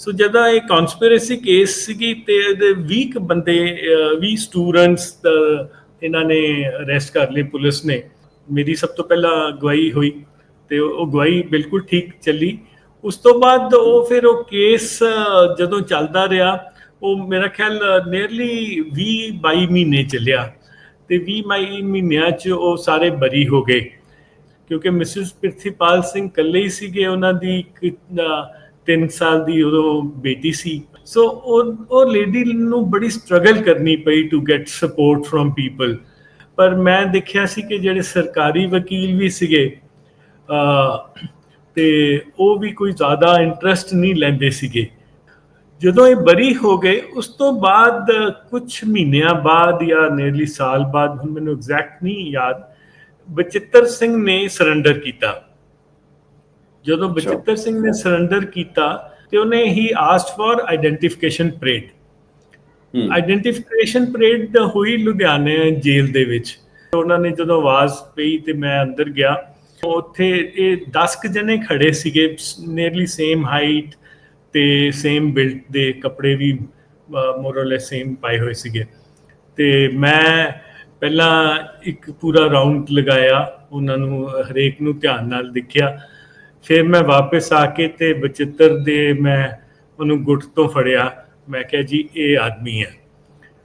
ਸੋ ਜਦੋਂ ਇਹ conspiracy case ਸੀਗੀ ਤੇ ਇਹਦੇ 20 ਕੁ ਬੰਦੇ ਅਹ, 20 ਸਟੂਡੈਂਟਸ ਇਹਨਾਂ ਨੇ ਅਰੈਸਟ ਕਰ ਲਏ ਪੁਲਿਸ ਨੇ। ਮੇਰੀ ਸਭ ਤੋਂ ਪਹਿਲਾਂ ਗਵਾਹੀ ਹੋਈ ਤੇ ਉਹ ਗਵਾਹੀ ਬਿਲਕੁਲ ਠੀਕ ਚੱਲੀ। ਉਸ ਤੋਂ ਬਾਅਦ ਉਹ ਫਿਰ ਉਹ ਕੇਸ ਜਦੋਂ ਚੱਲਦਾ ਰਿਹਾ ਉਹ ਮੇਰਾ ਖਿਆਲ ਨੀਅਰਲੀ 20 22 ਮਹੀਨੇ ਚੱਲਿਆ ਤੇ 20 22 ਮਹੀਨਿਆਂ 'ਚ ਉਹ ਸਾਰੇ ਬਰੀ ਹੋ ਗਏ। ਕਿਉਂਕਿ ਮਿਸਿਸ ਪ੍ਰਿਥੀਪਾਲ ਸਿੰਘ ਇਕੱਲੇ ਹੀ ਸੀਗੇ ਉਹਨਾਂ ਦੀ 3 ਸਾਲ ਦੀ ਉਦੋਂ ਬੇਟੀ ਸੀ। ਸੋ ਉਹ ਉਹ ਲੇਡੀ ਨੂੰ ਬੜੀ ਸਟਰਗਲ ਕਰਨੀ ਪਈ to get support from people ਪਰ ਮੈਂ ਦੇਖਿਆ ਸੀ ਕਿ ਜਿਹੜੇ ਸਰਕਾਰੀ ਵਕੀਲ ਵੀ ਸੀਗੇ ਅਹ, ਤੇ ਉਹ ਵੀ ਕੋਈ ਜ਼ਿਆਦਾ ਇੰਟਰਸਟ ਨਹੀਂ ਲੈਂਦੇ ਸੀਗੇ। ਜਦੋਂ ਇਹ ਬਰੀ ਹੋ ਗਏ ਉਸ ਤੋਂ ਬਾਅਦ ਕੁਝ ਮਹੀਨਿਆਂ ਬਾਅਦ ਜਾਂ ਨੇੜਲੀ ਸਾਲ ਬਾਅਦ ਹੁਣ ਮੈਨੂੰ ਐਗਜ਼ੈਕਟ ਨਹੀਂ ਯਾਦ ਬਚਿੱਤਰ ਸਿੰਘ ਨੇ ਸਰੈਂਡਰ ਕੀਤਾ। ਜਦੋਂ। ਬਚਿੱਤਰ ਸਿੰਘ ਨੇ ਸਰੈਂਡਰ ਕੀਤਾ ਤੇ ਉਹਨੇ ਹੀ ਆਸਕਡ ਫॉर ਆਈਡੈਂਟੀਫਿਕੇਸ਼ਨ ਪਰੇਡ ਹੂੰ। ਆਈਡੈਂਟੀਫਿਕੇਸ਼ਨ ਪਰੇਡ ਹੋਈ ਲੁਧਿਆਣੇ ਜੇਲ੍ਹ ਦੇ ਵਿੱਚ। ਉਹਨਾਂ ਨੇ ਜਦੋਂ ਆਵਾਜ਼ ਪਈ ਤੇ ਮੈਂ ਅੰਦਰ ਗਿਆ ਉੱਥੇ ਇਹ 10 ਕੁ ਜਣੇ ਖੜੇ ਸੀਗੇ ਨੀਅਰਲੀ ਸੇਮ ਹਾਈਟ ਤੇ ਸੇਮ ਬਿਲਡ ਦੇ ਕੱਪੜੇ ਵੀ ਮੋਰਲੇ ਸੇਮ ਪਾਏ ਹੋਏ ਸੀਗੇ। ਤੇ ਮੈਂ ਪਹਿਲਾਂ ਇੱਕ ਪੂਰਾ ਰਾਉਂਡ ਲਗਾਇਆ ਉਹਨਾਂ ਨੂੰ ਹਰੇਕ ਨੂੰ ਧਿਆਨ ਨਾਲ ਦੇਖਿਆ। ਫਿਰ ਮੈਂ ਵਾਪਸ ਆ ਕੇ ਤੇ ਬਚਿੱਤਰ ਦੇ ਮੈਂ ਉਹਨੂੰ ਗੁੱਟ ਤੋਂ ਫੜਿਆ। ਮੈਂ ਕਿਹਾ ਜੀ, ਇਹ ਆਦਮੀ ਹੈ।